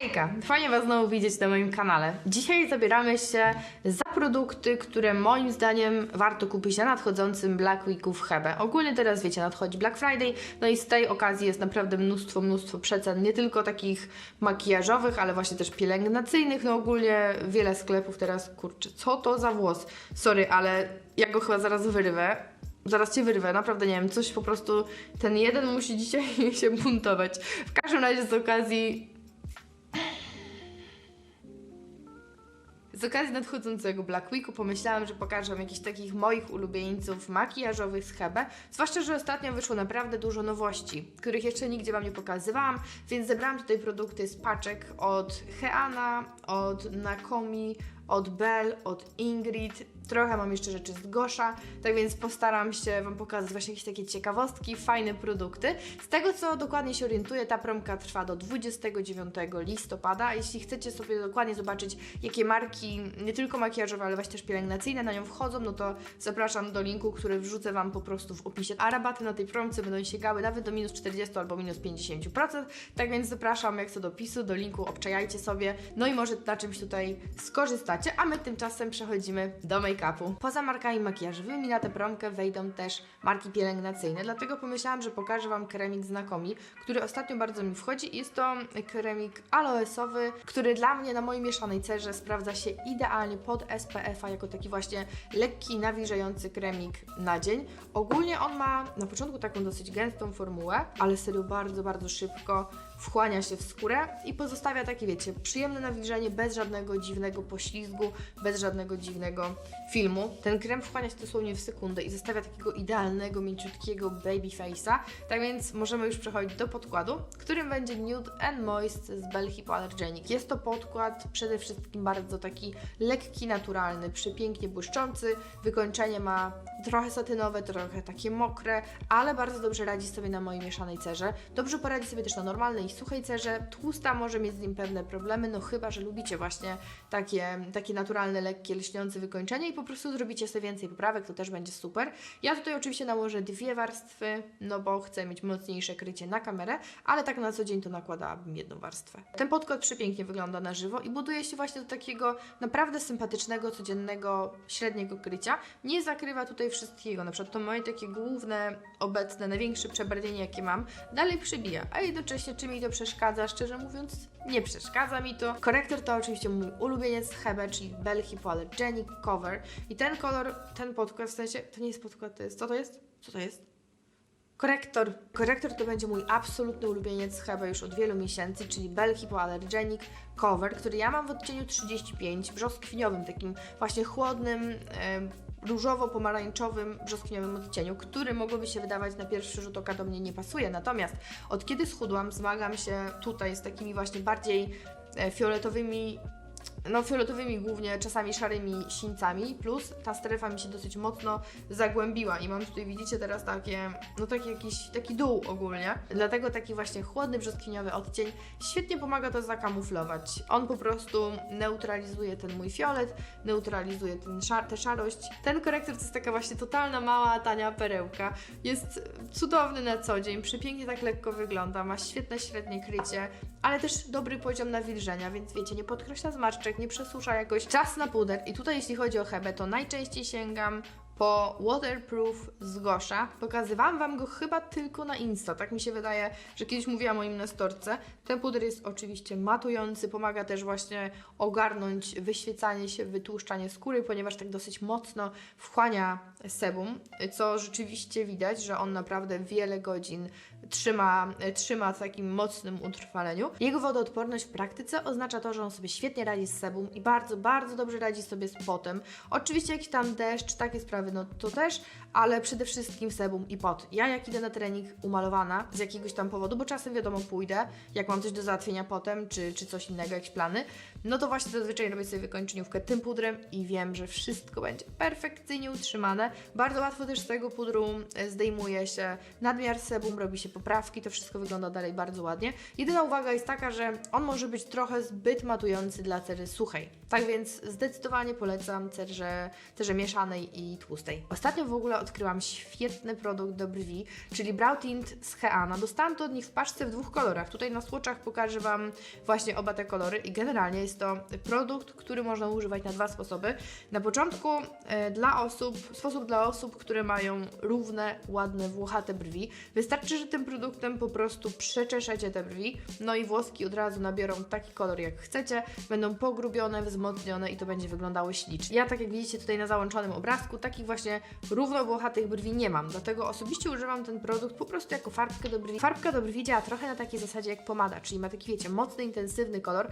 Hejka, fajnie Was znowu widzieć na moim kanale. Dzisiaj zabieramy się za produkty, które moim zdaniem warto kupić na nadchodzącym Black Weeku w Hebe. Ogólnie teraz wiecie, nadchodzi Black Friday, no i z tej okazji jest naprawdę mnóstwo, mnóstwo przecen, nie tylko takich makijażowych, ale właśnie też pielęgnacyjnych, no ogólnie wiele sklepów teraz, kurczę, co to za włos? Sorry, ale ja go chyba zaraz wyrwę. Zaraz cię wyrwę, naprawdę nie wiem, coś po prostu, ten jeden musi dzisiaj się buntować. W każdym razie z okazji Z okazji nadchodzącego Black Weeku pomyślałam, że pokażę jakichś takich moich ulubieńców makijażowych z Hebe. Zwłaszcza, że ostatnio wyszło naprawdę dużo nowości, których jeszcze nigdzie Wam nie pokazywałam, więc zebrałam tutaj produkty z paczek od Heana, od Nakomi, od Bell, od Ingrid. Trochę mam jeszcze rzeczy z Gosza, tak więc postaram się Wam pokazać właśnie jakieś takie ciekawostki, fajne produkty. Z tego co dokładnie się orientuję, ta promka trwa do 29 listopada. Jeśli chcecie sobie dokładnie zobaczyć, jakie marki, nie tylko makijażowe, ale właśnie też pielęgnacyjne na nią wchodzą, no to zapraszam do linku, który wrzucę Wam po prostu w opisie. A rabaty na tej promce będą sięgały nawet do minus 40 albo minus 50%. Tak więc zapraszam jak co do opisu, do linku, obczajajcie sobie, no i może na czymś tutaj a my tymczasem przechodzimy do make-upu. Poza markami makijażowymi na tę promkę wejdą też marki pielęgnacyjne, dlatego pomyślałam, że pokażę Wam kremik znakomi, który ostatnio bardzo mi wchodzi. Jest to kremik aloesowy, który dla mnie na mojej mieszanej cerze sprawdza się idealnie pod SPF-a, jako taki właśnie lekki, nawilżający kremik na dzień. Ogólnie on ma na początku taką dosyć gęstą formułę, ale serio bardzo, bardzo szybko wchłania się w skórę i pozostawia takie, wiecie, przyjemne nawilżenie bez żadnego dziwnego poślizgu, bez żadnego dziwnego filmu. Ten krem wchłania się dosłownie w sekundę i zostawia takiego idealnego, mięciutkiego baby face'a. Tak więc możemy już przechodzić do podkładu, którym będzie Nude and Moist z Bell Hypoallergenic. Jest to podkład przede wszystkim bardzo taki lekki, naturalny, przepięknie błyszczący. Wykończenie ma trochę satynowe, trochę takie mokre, ale bardzo dobrze radzi sobie na mojej mieszanej cerze. Dobrze poradzi sobie też na normalnej, suchej cerze. Tłusta może mieć z nim pewne problemy, no chyba, że lubicie właśnie takie, takie naturalne, lekkie, lśniące wykończenie i po prostu zrobicie sobie więcej poprawek, to też będzie super. Ja tutaj oczywiście nałożę dwie warstwy, no bo chcę mieć mocniejsze krycie na kamerę, ale tak na co dzień to nakładałabym jedną warstwę. Ten podkład przepięknie wygląda na żywo i buduje się właśnie do takiego naprawdę sympatycznego, codziennego, średniego krycia. Nie zakrywa tutaj wszystkiego, na przykład to moje takie główne, obecne, największe przebarwienie jakie mam, dalej przybija, a jednocześnie czy mi to przeszkadza, szczerze mówiąc nie przeszkadza mi to. Korektor to oczywiście mój ulubieniec Hebe, czyli Bell Hypoallergenic Cover i ten kolor, ten podkład, w sensie, to nie jest podkład, to jest, co to jest? Co to jest? Korektor. Korektor to będzie mój absolutny ulubieniec chyba już od wielu miesięcy, czyli Bell Hypoallergenic Cover, który ja mam w odcieniu 35, brzoskwiniowym, takim właśnie chłodnym, różowo-pomarańczowym, brzoskwiniowym odcieniu, który mogłoby się wydawać na pierwszy rzut oka do mnie nie pasuje. Natomiast od kiedy schudłam, zmagam się tutaj z takimi właśnie bardziej e, fioletowymi no fioletowymi głównie, czasami szarymi sińcami, plus ta strefa mi się dosyć mocno zagłębiła i mam tutaj, widzicie teraz takie, no taki jakiś, taki dół ogólnie, dlatego taki właśnie chłodny, brzoskwiniowy odcień świetnie pomaga to zakamuflować. On po prostu neutralizuje ten mój fiolet, neutralizuje ten szar, tę szarość. Ten korektor to jest taka właśnie totalna, mała, tania perełka. Jest cudowny na co dzień, przepięknie tak lekko wygląda, ma świetne średnie krycie, ale też dobry poziom nawilżenia, więc wiecie, nie podkreśla zmarszczek, nie przesusza jakoś. Czas na puder. I tutaj jeśli chodzi o Hebę, to najczęściej sięgam po Waterproof z Gosza. Pokazywałam Wam go chyba tylko na Insta, tak mi się wydaje, że kiedyś mówiłam o nim na storce. Ten puder jest oczywiście matujący, pomaga też właśnie ogarnąć wyświecanie się, wytłuszczanie skóry, ponieważ tak dosyć mocno wchłania sebum, co rzeczywiście widać, że on naprawdę wiele godzin trzyma, trzyma w takim mocnym utrwaleniu. Jego wodoodporność w praktyce oznacza to, że on sobie świetnie radzi z sebum i bardzo, bardzo dobrze radzi sobie z potem. Oczywiście jakiś tam deszcz, takie sprawy, no to też, ale przede wszystkim sebum i pot. Ja jak idę na trening umalowana z jakiegoś tam powodu, bo czasem wiadomo pójdę, jak mam coś do załatwienia potem, czy, czy coś innego, jakieś plany, no to właśnie zazwyczaj robię sobie wykończeniówkę tym pudrem i wiem, że wszystko będzie perfekcyjnie utrzymane. Bardzo łatwo też z tego pudru e, zdejmuje się nadmiar sebum, robi się po poprawki, to wszystko wygląda dalej bardzo ładnie. Jedyna uwaga jest taka, że on może być trochę zbyt matujący dla cery suchej. Tak więc zdecydowanie polecam cerze, cerze mieszanej i tłustej. Ostatnio w ogóle odkryłam świetny produkt do brwi, czyli Brow Tint z Heana. Dostałam to od nich w paczce w dwóch kolorach. Tutaj na swatchach pokażę Wam właśnie oba te kolory i generalnie jest to produkt, który można używać na dwa sposoby. Na początku e, dla osób, sposób dla osób, które mają równe, ładne, włochate brwi. Wystarczy, że tym produktem po prostu przeczeszecie te brwi, no i włoski od razu nabiorą taki kolor jak chcecie, będą pogrubione, wzmocnione i to będzie wyglądało ślicznie. Ja tak jak widzicie tutaj na załączonym obrazku, takich właśnie równo włochatych brwi nie mam, dlatego osobiście używam ten produkt po prostu jako farbkę do brwi. Farbka do brwi działa trochę na takiej zasadzie jak pomada, czyli ma taki wiecie, mocny, intensywny kolor,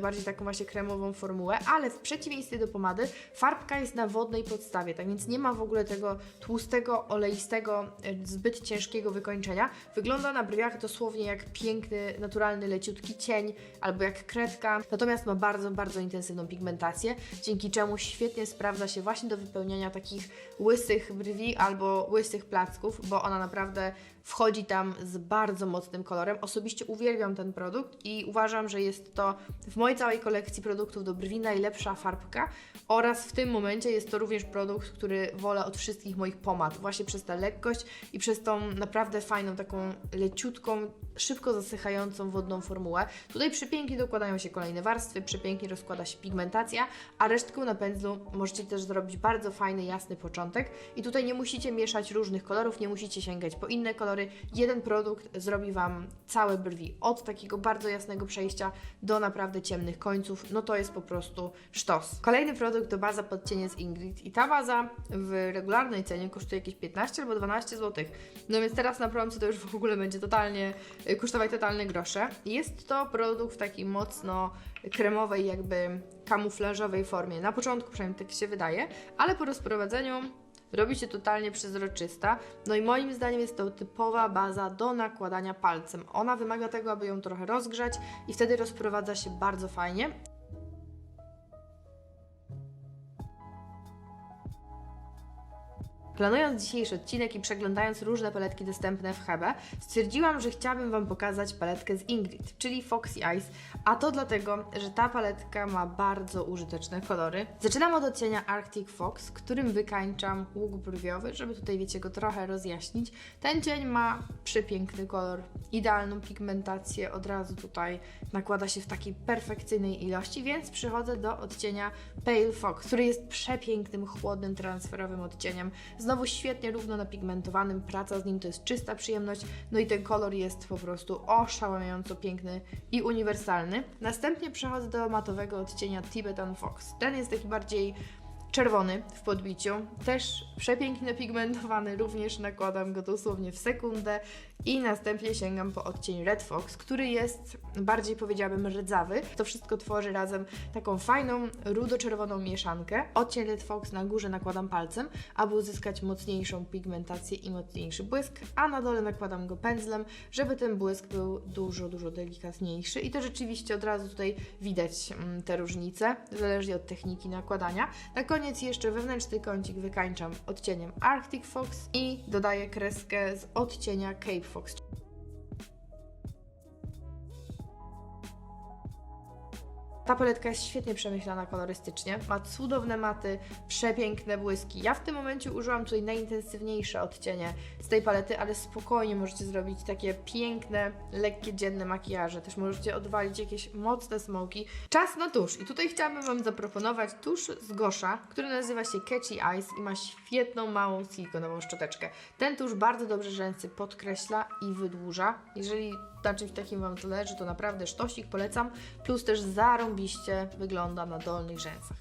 bardziej taką właśnie kremową formułę, ale w przeciwieństwie do pomady farbka jest na wodnej podstawie, tak więc nie ma w ogóle tego tłustego, oleistego, zbyt ciężkiego wykończenia. Wygląda na brwiach dosłownie jak piękny, naturalny, leciutki cień albo jak kredka, natomiast ma bardzo, bardzo intensywną pigmentację, dzięki czemu świetnie sprawdza się właśnie do wypełniania takich łysych brwi albo łysych placków, bo ona naprawdę wchodzi tam z bardzo mocnym kolorem. Osobiście uwielbiam ten produkt i uważam, że jest to w mojej całej kolekcji produktów do brwi najlepsza farbka oraz w tym momencie jest to również produkt, który wolę od wszystkich moich pomad, właśnie przez tę lekkość i przez tą naprawdę fajną, taką leciutką, szybko zasychającą wodną formułę. Tutaj przepięknie dokładają się kolejne warstwy, przepięknie rozkłada się pigmentacja, a resztką na pędzlu możecie też zrobić bardzo fajny, jasny początek i tutaj nie musicie mieszać różnych kolorów, nie musicie sięgać po inne kolory. Jeden produkt zrobi Wam całe brwi, od takiego bardzo jasnego przejścia do naprawdę ciemnych końców, no to jest po prostu sztos. Kolejny produkt to baza pod cienie z Ingrid i ta baza w regularnej cenie kosztuje jakieś 15 albo 12 zł. No więc teraz na promce to już w ogóle będzie totalnie y, kosztować totalne grosze. Jest to produkt w takiej mocno kremowej, jakby kamuflażowej formie. Na początku przynajmniej tak się wydaje, ale po rozprowadzeniu robi się totalnie przezroczysta. No i moim zdaniem jest to typowa baza do nakładania palcem. Ona wymaga tego, aby ją trochę rozgrzać i wtedy rozprowadza się bardzo fajnie. Planując dzisiejszy odcinek i przeglądając różne paletki dostępne w Hebe, stwierdziłam, że chciałabym Wam pokazać paletkę z Ingrid, czyli Foxy Eyes, a to dlatego, że ta paletka ma bardzo użyteczne kolory. Zaczynam od odcienia Arctic Fox, którym wykańczam łuk brwiowy, żeby tutaj, wiecie, go trochę rozjaśnić. Ten cień ma przepiękny kolor, idealną pigmentację, od razu tutaj nakłada się w takiej perfekcyjnej ilości, więc przychodzę do odcienia Pale Fox, który jest przepięknym, chłodnym, transferowym odcieniem. Znowu świetnie równo napigmentowanym, praca z nim to jest czysta przyjemność, no i ten kolor jest po prostu oszałamiająco piękny i uniwersalny. Następnie przechodzę do matowego odcienia Tibetan Fox. Ten jest taki bardziej czerwony w podbiciu, też przepięknie napigmentowany, również nakładam go dosłownie w sekundę i następnie sięgam po odcień Red Fox, który jest bardziej powiedziałabym rdzawy. To wszystko tworzy razem taką fajną, rudo-czerwoną mieszankę. Odcień Red Fox na górze nakładam palcem, aby uzyskać mocniejszą pigmentację i mocniejszy błysk, a na dole nakładam go pędzlem, żeby ten błysk był dużo, dużo delikatniejszy i to rzeczywiście od razu tutaj widać mm, te różnice, zależnie od techniki nakładania. Na koniec jeszcze wewnętrzny kącik wykańczam odcieniem Arctic Fox i dodaję kreskę z odcienia Cape Fox. Ta paletka jest świetnie przemyślana kolorystycznie, ma cudowne maty, przepiękne błyski. Ja w tym momencie użyłam tutaj najintensywniejsze odcienie z tej palety, ale spokojnie możecie zrobić takie piękne, lekkie, dzienne makijaże. Też możecie odwalić jakieś mocne smoki. Czas na tusz. I tutaj chciałabym Wam zaproponować tusz z Gosza, który nazywa się Catchy Eyes i ma świetną, małą silikonową szczoteczkę. Ten tusz bardzo dobrze rzęsy podkreśla i wydłuża. Jeżeli na czymś takim Wam zależy, to naprawdę sztosik polecam. Plus też zarąbiście wygląda na dolnych rzęsach.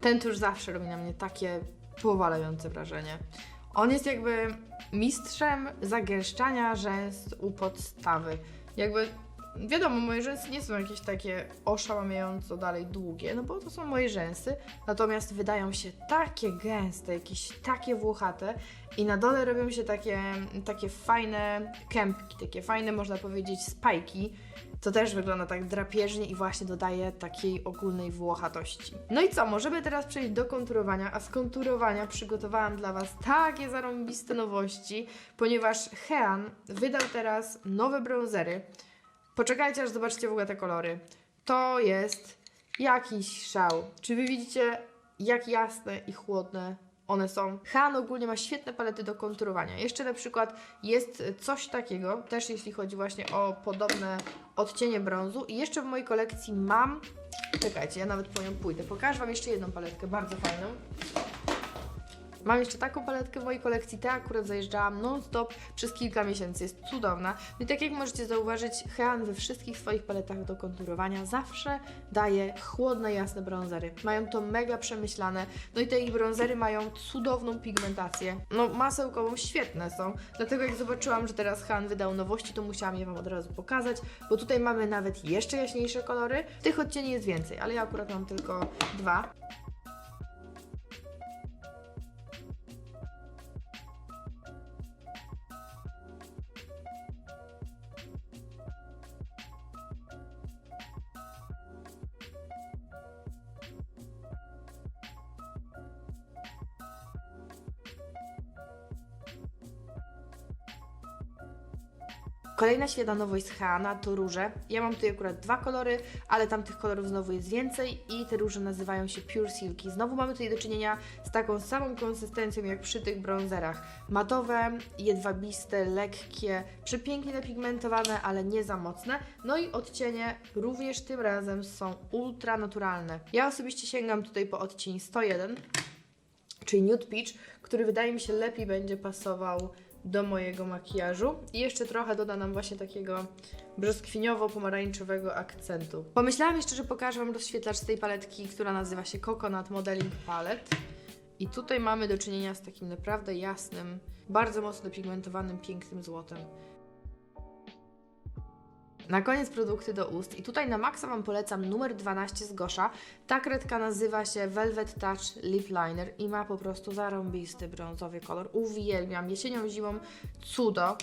Ten tusz zawsze robi na mnie takie powalające wrażenie. On jest jakby mistrzem zagęszczania rzęs u podstawy. Jakby wiadomo, moje rzęsy nie są jakieś takie oszałamiająco dalej długie, no bo to są moje rzęsy, natomiast wydają się takie gęste, jakieś takie włochate i na dole robią się takie, takie fajne kępki, takie fajne, można powiedzieć, spajki. To też wygląda tak drapieżnie i właśnie dodaje takiej ogólnej włochatości. No i co, możemy teraz przejść do konturowania, a z konturowania przygotowałam dla Was takie zarąbiste nowości, ponieważ Hean wydał teraz nowe bronzery. Poczekajcie, aż zobaczycie w ogóle te kolory. To jest jakiś szał. Czy Wy widzicie, jak jasne i chłodne one są? Han ogólnie ma świetne palety do konturowania. Jeszcze na przykład jest coś takiego, też jeśli chodzi właśnie o podobne odcienie brązu. I jeszcze w mojej kolekcji mam. Czekajcie, ja nawet po nią pójdę. Pokażę Wam jeszcze jedną paletkę, bardzo fajną. Mam jeszcze taką paletkę w mojej kolekcji, ta akurat zajeżdżałam non-stop przez kilka miesięcy, jest cudowna. No i tak jak możecie zauważyć, Hean we wszystkich swoich paletach do konturowania zawsze daje chłodne, jasne bronzery. Mają to mega przemyślane, no i te ich bronzery mają cudowną pigmentację. No masełkową świetne są, dlatego jak zobaczyłam, że teraz Hean wydał nowości, to musiałam je Wam od razu pokazać, bo tutaj mamy nawet jeszcze jaśniejsze kolory. Tych odcieni jest więcej, ale ja akurat mam tylko dwa. Kolejna świetna nowość z Heana to róże. Ja mam tutaj akurat dwa kolory, ale tam tych kolorów znowu jest więcej i te róże nazywają się Pure Silky. Znowu mamy tutaj do czynienia z taką samą konsystencją jak przy tych bronzerach. Matowe, jedwabiste, lekkie, przepięknie napigmentowane, ale nie za mocne. No i odcienie również tym razem są ultra naturalne. Ja osobiście sięgam tutaj po odcień 101, czyli Nude Peach, który wydaje mi się lepiej będzie pasował do mojego makijażu. I jeszcze trochę doda nam właśnie takiego brzoskwiniowo-pomarańczowego akcentu. Pomyślałam jeszcze, że pokażę Wam rozświetlacz z tej paletki, która nazywa się Coconut Modeling Palette. I tutaj mamy do czynienia z takim naprawdę jasnym, bardzo mocno pigmentowanym, pięknym złotem. Na koniec produkty do ust i tutaj na maksa Wam polecam numer 12 z Gosza. Ta kredka nazywa się Velvet Touch Lip Liner i ma po prostu zarąbisty brązowy kolor. Uwielbiam, jesienią, zimą, cudo.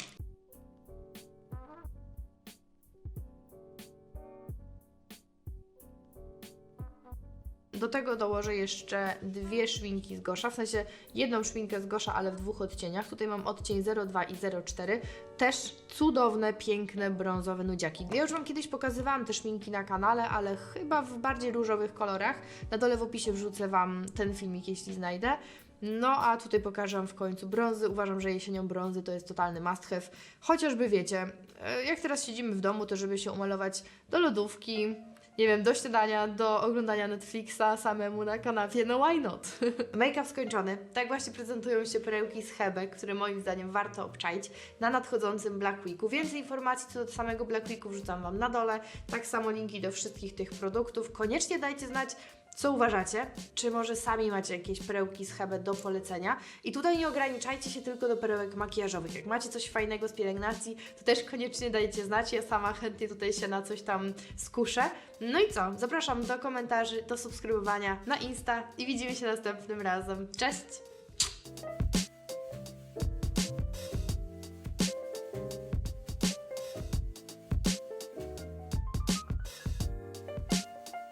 Do tego dołożę jeszcze dwie szwinki z Gosza, w sensie jedną szwinkę z Gosza, ale w dwóch odcieniach. Tutaj mam odcień 02 i 04. Też cudowne, piękne, brązowe nudziaki. Ja już Wam kiedyś pokazywałam te szminki na kanale, ale chyba w bardziej różowych kolorach. Na dole w opisie wrzucę Wam ten filmik, jeśli znajdę. No a tutaj pokażę Wam w końcu brązy. Uważam, że jesienią brązy to jest totalny must have. Chociażby wiecie, e, jak teraz siedzimy w domu, to żeby się umalować do lodówki, nie wiem, do śniadania, do oglądania Netflixa samemu na kanapie, no why not? Make-up skończony. Tak właśnie prezentują się perełki z Hebe, które moim zdaniem warto obczaić na nadchodzącym Black Weeku. Więcej informacji co do samego Black Weeku wrzucam Wam na dole, tak samo linki do wszystkich tych produktów. Koniecznie dajcie znać, co uważacie? Czy może sami macie jakieś perełki z Hebe do polecenia? I tutaj nie ograniczajcie się tylko do perełek makijażowych. Jak macie coś fajnego z pielęgnacji, to też koniecznie dajcie znać. Ja sama chętnie tutaj się na coś tam skuszę. No i co? Zapraszam do komentarzy, do subskrybowania na Insta i widzimy się następnym razem. Cześć!